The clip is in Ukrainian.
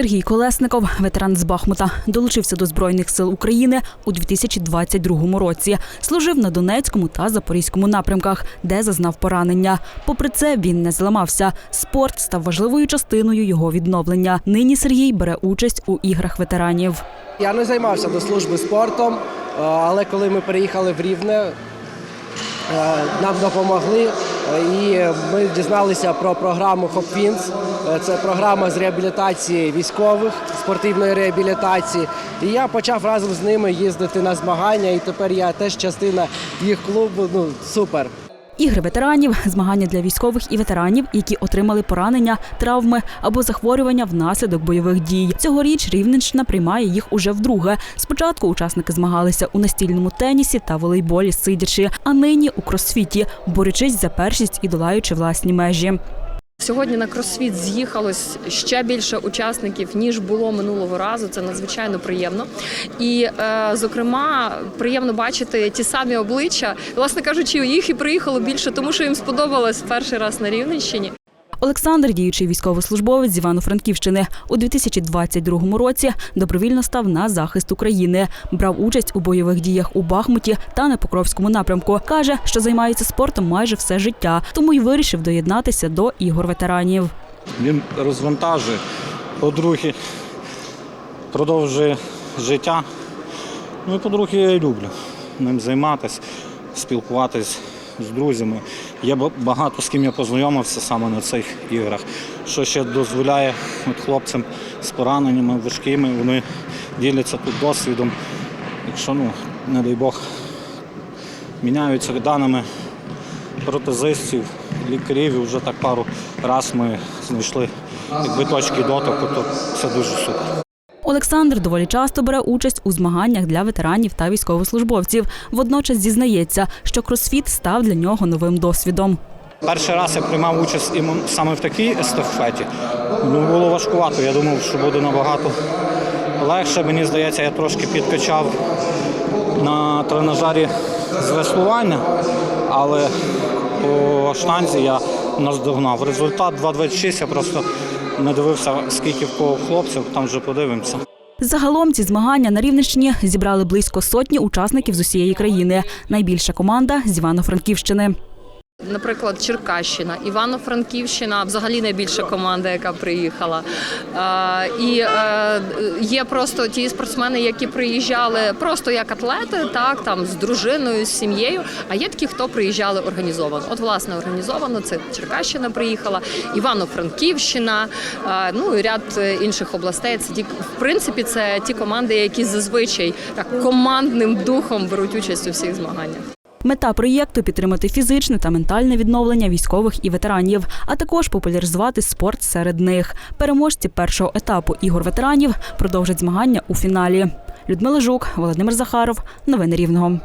Сергій Колесников, ветеран з Бахмута, долучився до Збройних сил України у 2022 році. Служив на Донецькому та Запорізькому напрямках, де зазнав поранення. Попри це, він не зламався. Спорт став важливою частиною його відновлення. Нині Сергій бере участь у іграх ветеранів. Я не займався до служби спортом, е, але коли ми переїхали в Рівне, е, нам допомогли і ми дізналися про програму Хопвінс. Це програма з реабілітації військових, спортивної реабілітації. І я почав разом з ними їздити на змагання, і тепер я теж частина їх клубу. Ну супер. Ігри ветеранів змагання для військових і ветеранів, які отримали поранення, травми або захворювання внаслідок бойових дій. Цьогоріч Рівненщина приймає їх уже вдруге. Спочатку учасники змагалися у настільному тенісі та волейболі сидячи, а нині у кросфіті, борючись за першість і долаючи власні межі. Сьогодні на кросфіт з'їхалось ще більше учасників ніж було минулого разу. Це надзвичайно приємно. І, е, зокрема, приємно бачити ті самі обличчя. Власне кажучи, їх і приїхало більше, тому що їм сподобалось перший раз на Рівненщині. Олександр, діючий військовослужбовець з Івано-Франківщини, у 2022 році добровільно став на захист України. Брав участь у бойових діях у Бахмуті та на Покровському напрямку. каже, що займається спортом майже все життя, тому й вирішив доєднатися до ігор ветеранів. Він розвантажує, по-друге, продовжує життя. Ну і по-друге, я люблю ним займатися, спілкуватись з друзями. Є багато з ким я познайомився саме на цих іграх, що ще дозволяє от хлопцям з пораненнями важкими, вони діляться тут досвідом. Якщо, ну, не дай Бог, міняються даними протезистів, лікарів, і вже так пару раз ми знайшли якби, точки дотику, то це дуже супер. Олександр доволі часто бере участь у змаганнях для ветеранів та військовослужбовців. Водночас зізнається, що кросфіт став для нього новим досвідом. Перший раз я приймав участь саме в такій естафеті. Ну, було важкувато, я думав, що буде набагато легше. Мені здається, я трошки підкачав на тренажері з веслування, але по штанзі я наздогнав. Результат 2.26, я просто не дивився, скільки в кого хлопців, там вже подивимося. Загалом ці змагання на Рівненщині зібрали близько сотні учасників з усієї країни. Найбільша команда з Івано-Франківщини. Наприклад, Черкащина, Івано-Франківщина, взагалі найбільша команда, яка приїхала. І е, є просто ті спортсмени, які приїжджали просто як атлети, так там з дружиною, з сім'єю. А є такі, хто приїжджали організовано. От, власне, організовано це Черкащина приїхала, Івано-Франківщина, ну і ряд е, інших областей. Це ті, в принципі, це ті команди, які зазвичай так командним духом беруть участь у всіх змаганнях. Мета проєкту підтримати фізичне та ментальне відновлення військових і ветеранів, а також популяризувати спорт серед них. Переможці першого етапу ігор ветеранів продовжать змагання у фіналі. Людмила Жук, Володимир Захаров. Новини Рівного.